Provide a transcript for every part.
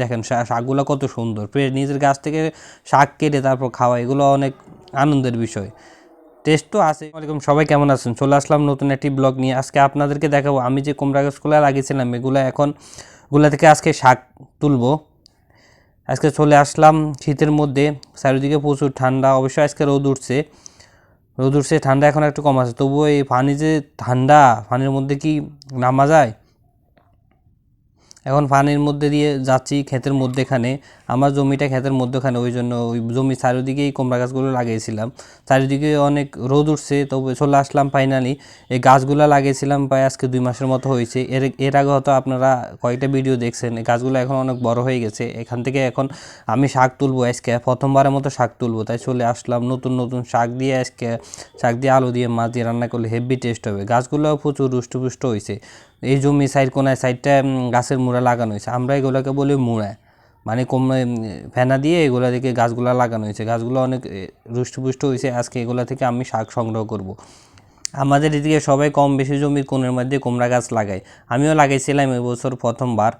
দেখেন শাকগুলো কত সুন্দর। নিজের গাছ থেকে শাক কেটে তারপর খাওয়া, এগুলো অনেক আনন্দের বিষয়। টেস্ট তো আছে। ওয়ালাইকুম সবাই কেমন আছেন? চলে আসলাম নতুন একটি ব্লগ নিয়ে। আজকে আপনাদেরকে দেখাবো, আমি যে কুমড়া গাছগুলো লাগিয়েছিলাম, এগুলো এখনগুলা থেকে আজকে শাক তুলবো। আজকে চলে আসলাম শীতের মধ্যে, চারিদিকে প্রচুর ঠান্ডা, অবশ্যই আজকে রোদ উঠছে। রোদ উঠছে, ঠান্ডা এখন একটু কম আছে। তবুও এই পানি যে ঠান্ডা, পানির মধ্যে কি নামা যায়? এখন পানির মধ্যে দিয়ে যাচ্ছি ক্ষেতের মধ্যেখানে। আমার জমিটা ক্ষেতের মধ্যেখানে, ওই জন্য ওই জমির চারিদিকেই কুমড়া গাছগুলো লাগিয়েছিলাম। চারিদিকে অনেক রোদ উঠছে, তবে চলে আসলাম ফাইনালি এই গাছগুলো লাগিয়েছিলাম প্রায় আজকে দুই মাসের মতো হয়েছে। এর এর আগে হয়তো আপনারা কয়েকটা ভিডিও দেখছেন। গাছগুলো এখন অনেক বড় হয়ে গেছে। এখান থেকে এখন আমি শাক তুলবো আজকে, প্রথমবারের মতো শাক তুলবো। তাই চলে আসলাম নতুন নতুন শাক দিয়ে আজকে, শাক দিয়ে আলু দিয়ে মাছ দিয়ে রান্না করলে হেভি টেস্ট হবে। গাছগুলো প্রচুর রুষ্টপুষ্ট হয়েছে। এই জমি সাইড কোনায় সাইডটা গাছের মুড়া লাগানো হয়েছে। আমরা এগুলোকে বলি মুড়া। মানে কম ফেনা দিয়ে এগুলো থেকে গাছগুলো লাগানো হয়েছে। গাছগুলো অনেক রুষ্টপুষ্ট হয়েছে। আজকে এগুলো থেকে আমি শাক সংগ্রহ করব। আমাদের এদিকে সবাই কম বেশি জমির কোণের মধ্যে কুমড়া গাছ লাগায়। আমিও লাগাইছিলাম এবছর প্রথমবার।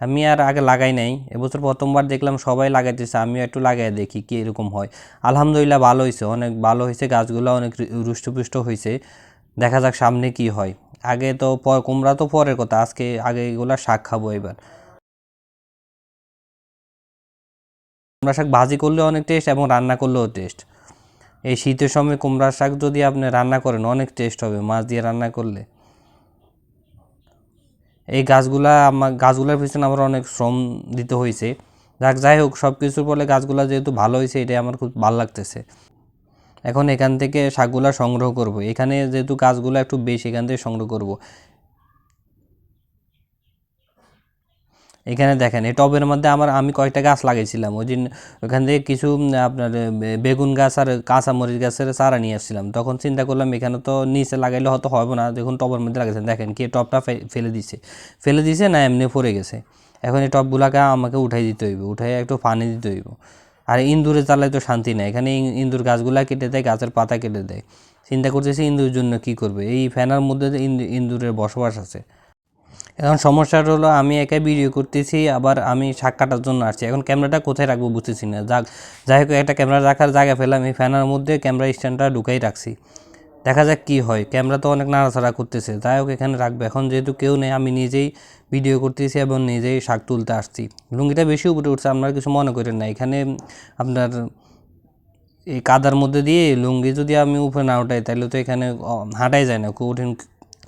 আমি আর আগে লাগাই নাই। এবছর প্রথমবার দেখলাম সবাই লাগাইতেছে। আমিও একটু লাগাই দেখি কি এরকম হয়। আলহামদুলিল্লাহ ভালো হয়েছে। অনেক ভালো হয়েছে। গাছগুলো অনেক রুষ্টপুষ্ট হয়েছে। দেখা যাক সামনে কি হয়। আগে তো কুমড়া তো পরের কথা, আজকে আগে এগুলা শাক খাব এবার। কুমড়া শাক ভাজি করলে অনেক টেস্ট এবং রান্না করলেও টেস্ট এই শীতের সময় কুমড়া শাক যদি আপনি রান্না করেন, অনেক টেস্ট হবে মাছ দিয়ে রান্না করলে। এই গাছগুলা আমার গাছগুলোর পিছনে আমার অনেক শ্রম দিতে হয়েছে যাক, যাই হোক সব কিছুর ফলে গাছগুলা যেহেতু ভালো হয়েছে এটাই আমার খুব ভালো লাগতেছে। এখন এখান থেকে শাকগুলা সংগ্রহ করব। এখানে যেহেতু গাছগুলো একটু বেশি, এখান থেকে সংগ্রহ করব। এখানে দেখেন, এই টবের মধ্যে আমার, আমি কয়েকটা গাছ লাগিয়েছিলাম। ওই দিন ওখান থেকে কিছু আপনার বেগুন গাছ আর কাঁচা মরিচ গাছের চারা নিয়ে আসছিলাম। তখন চিন্তা করলাম এখানে তো নিচে লাগাইলে হয়তো হবে না। দেখুন, টবের মধ্যে লাগাইছেন দেখেন কি টবটা ফেলে দিছে। ফেলে দিছে না, এমনি পড়ে গেছে। এখন এই টবগুলাকে আমাকে উঠাই দিতে হইব। উঠাই একটু পানি দিতে হইব। আর ইন্দুরে চালায় তো শান্তি নেই। এখানে ইন- ইন্দুর গাছগুলা কেটে দেয়, গাছের পাতা কেটে দেয়। চিন্তা করতেছি ইন্দুর জন্য কি করবে? এই ফ্যানার মধ্যে ইন্দুরের বসবাস আছে। এখন সমস্যাটা হলো, আমি একাই ভিডিও করতেছি, আবার আমি শাক কাটার জন্য আসছি। এখন ক্যামেরাটা কোথায় রাখব বুঝতেছি না। যাক, যাই হোক, একটা ক্যামেরা রাখার জায়গা পেলাম, এই ফ্যানার মধ্যে ক্যামেরা স্ট্যান্ডটা ঢুকাই রাখছি। দেখা যাক কি হয়। ক্যামেরা তো অনেক নাড়াচাড়া করতেছে যাই হোক এখানে রাখবে। এখন যেহেতু কেউ নেই, আমি নিজেই ভিডিও করতেছি এবং নিজেই শাক তুলতে আসছি। লুঙ্গিটা বেশি উপরে উঠছে, আপনারা কিছু মনে করেন না। এখানে আপনার এই কাদার মধ্যে দিয়ে লুঙ্গি যদি আমি উপরে না উঠাই, তাহলে তো এখানে হাঁটাই যায় না। কঠিন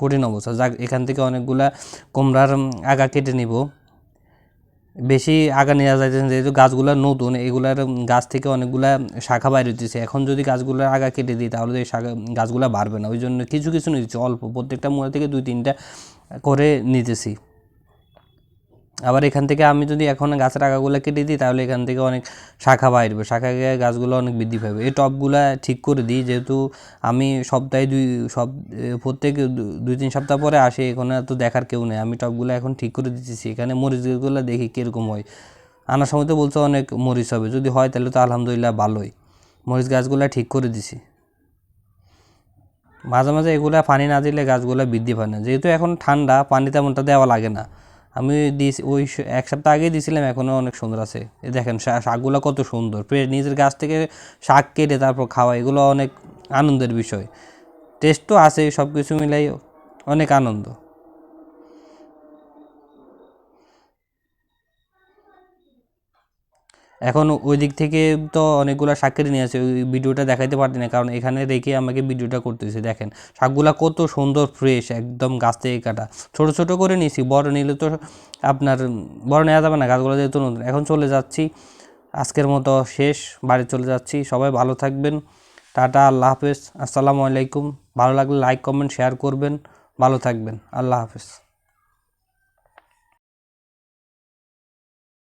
কঠিন অবস্থা। যাক, এখান থেকে অনেকগুলা কোমরার আগা কেটে নিব। বেশি আগা নেওয়া যাইতেছে যেহেতু গাছগুলো নতুন, এগুলার গাছ থেকে অনেকগুলা শাখা বাইর হইতেছে। এখন যদি গাছগুলো আগা কেটে দিই, তাহলে এই শাখা, গাছগুলো বাড়বে না। ওই জন্য কিছু কিছু নিতেছি। অল্প, প্রত্যেকটা মোড়া থেকে দুই, তিনটা করে নিতেছি। আবার এখান থেকে আমি যদি এখন গাছের আগাগুলো কেটে দিই, তাহলে এখান থেকে অনেক শাখা বাইরবে। শাখা গিয়ে গাছগুলো অনেক বৃদ্ধি পাবে। এই টবগুলা ঠিক করে দিই, যেহেতু আমি সপ্তাহে দুই, সব প্রত্যেক দুই তিন সপ্তাহ পরে আসে, এখানে তো দেখার কেউ নেই। আমি টবগুলো এখন ঠিক করে দিতেছি। এখানে মরিচগুলো দেখি কীরকম হয়। আনার সময় তো বলছে অনেক মরিচ হবে। যদি হয় তাহলে তো আলহামদুলিল্লাহ ভালোই। মরিচ গাছগুলো ঠিক করে দিছি। মাঝে মাঝে এগুলা পানি না দিলে গাছগুলো বৃদ্ধি পায় না। যেহেতু এখন ঠান্ডা, পানি তেমনটা দেওয়া লাগে না। আমি দিয়েছি, ওই এক সপ্তাহ আগে দিয়েছিলাম এখনও অনেক সুন্দর আছে। দেখেন শাকগুলো কত সুন্দর। নিজের গাছ থেকে শাক কেটে তারপর খাওয়া, এগুলো অনেক আনন্দের বিষয়। টেস্টও আছে সব কিছু মিলাই অনেক আনন্দ। এখন ওই দিক থেকে তো অনেকগুলো শাক কেটে নিয়ে আসে, ওই ভিডিওটা দেখাইতে পারতি না, কারণ এখানে রেখে আমাকে ভিডিওটা করতেছে দেখেন। শাকগুলা কত সুন্দর ফ্রেশ একদম গাছ থেকে কাটা। ছোট ছোট করে নিয়েছি বড় নিলে তো আপনার, বড় নেওয়া যাবে না, গাছগুলো যেহেতু নতুন। এখন চলে যাচ্ছি, আজকের মতো শেষ, বাড়ি চলে যাচ্ছি, সবাই ভালো থাকবেন, টাটা, আল্লাহ হাফেজ, আসসালামু আলাইকুম। ভালো লাগলে লাইক কমেন্ট শেয়ার করবেন, ভালো থাকবেন, আল্লাহ হাফেজ।